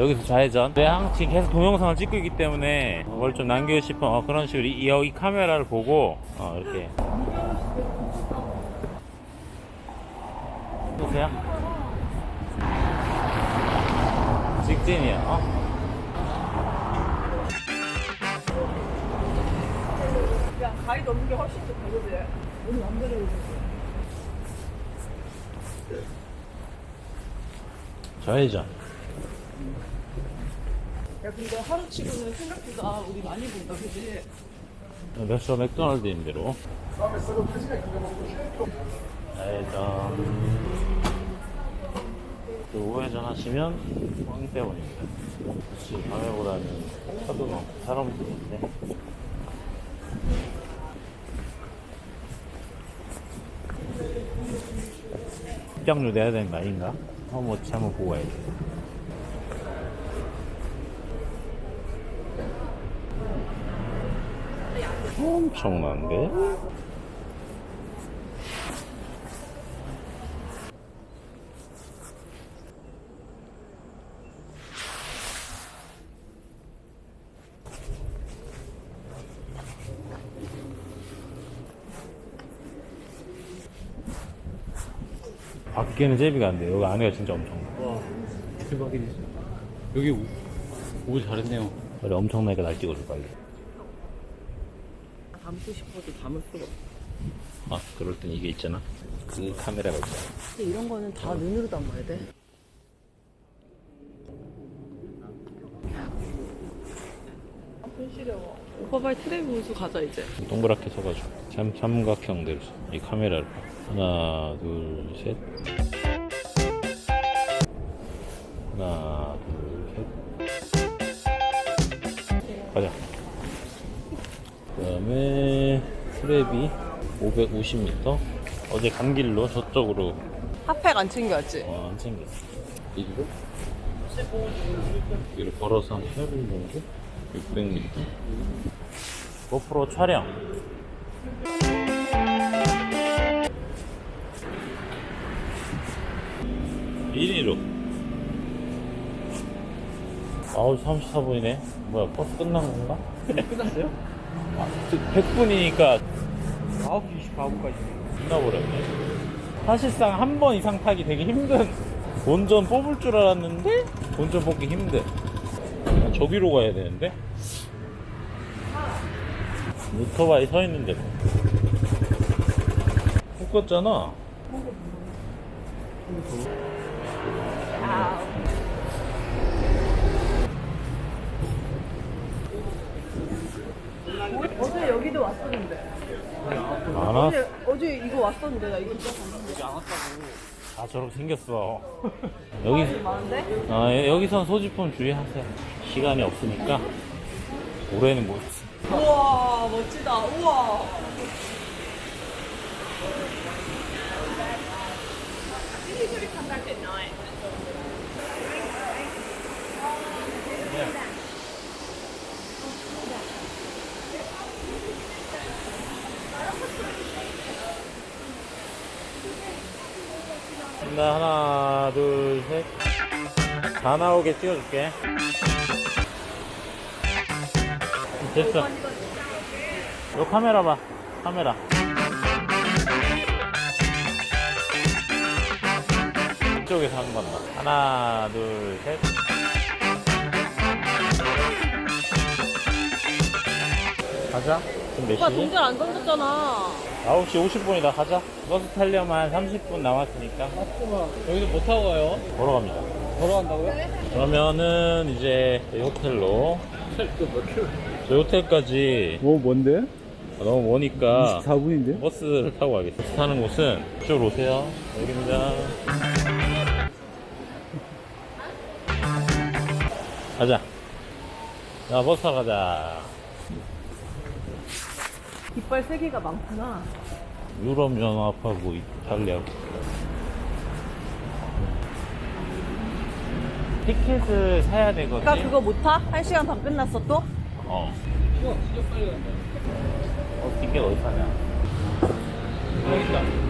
여기서 좌회전. 내 항상 계속 동영상을 찍고 있기 때문에 뭘좀 남기고 싶어. 어, 그런 식으로 이, 여기 카메라를 보고 어, 이렇게. 보세요. 직진이야. 어? 야 가위 넣는 게 훨씬 더 그러지 오늘 맘대로 해주지 좌회전. 야 근데 하루 치고는 생각보다 우리 많이 본다 그지? 몇서 맥도날드인 대로. 좌회전. 또 우회전 하시면 황대원입니다. 역시 밤에보다는 차도 많고 사람도 있는데. 입장료 내야 되는 거 아닌가? 한번 한번 보고 와야지. 엄청난데? 밖에는 제비가 안 돼. 여기 안에가 진짜 엄청. 와 대박이네 여기 오- 오길 잘했네요 빨리 엄청나게 날 찍어줘 빨리. 담고 싶어도 담을 수가 없어 아 그럴 땐 이게 있잖아. 그 카메라가 있잖아. 근데 이런 거는 다 눈으로 담아야 돼 손 시려워 오빠 빨리 트레이 분수 가자 이제 동그랗게 서가지고 삼, 삼각형 대로 서. 이 카메라를 봐. 하나 둘 셋 하나 둘 셋 가자 그 다음에 트랩이 550m 어제 간 길로 저쪽으로. 핫팩 안 챙겨왔지? 어, 안 챙겼어. 이리로? 여기를 걸어서 한 8분 정도? 600m 고프로 촬영. 일위로. 9시 34분이네. 뭐야 버스 끝난 건가? 끝났어요? 아, 100분이니까 9시 24분까지 끝나버렸네. 사실상 한 번 이상 타기 되게 힘든 본전 뽑을 줄 알았는데 본전 뽑기 힘든. 저기로 가야 되는데 오토바이 서 있는데 묶었잖아. 어제, 이거 왔었는데 나 이거 진짜 봤는데 아 저렇게 생겼어. 여기 많은데? 아, 예, 여기선 소지품 주의하세요. 시간이 없으니까 올해는 못. 우와 멋지다 우와 나 하나, 둘, 셋. 다 나오게 찍어줄게. 됐어. 요 카메라 봐. 카메라. 이쪽에서 한 번 더. 하나, 둘, 셋. 가자. 지금 몇 오빠 시지? 동전 안 던졌잖아 9시 50분이다. 가자. 버스 타려면 한 30분 남았으니까. 여기서 뭐 타고 가요? 걸어갑니다. 걸어간다고요? 그러면은 이제 저희 호텔로 몇 킬로? 저희 호텔까지 뭐 뭔데? 너무 머니까 4분인데? 버스를 타고 가겠습니다. 버스 타는 곳은 이쪽으로 오세요. 여기입니다. 가자. 자, 버스 타러 가자. 깃발 세 개가 많구나 유럽 연합하고 이탈리아고. 티켓을 사야 되거든. 아까 그거 못 타? 한 시간 반 끝났어 또? 어. 우와 진짜 빨리 간다 어, 티켓 어디 사냐? 여기 있다.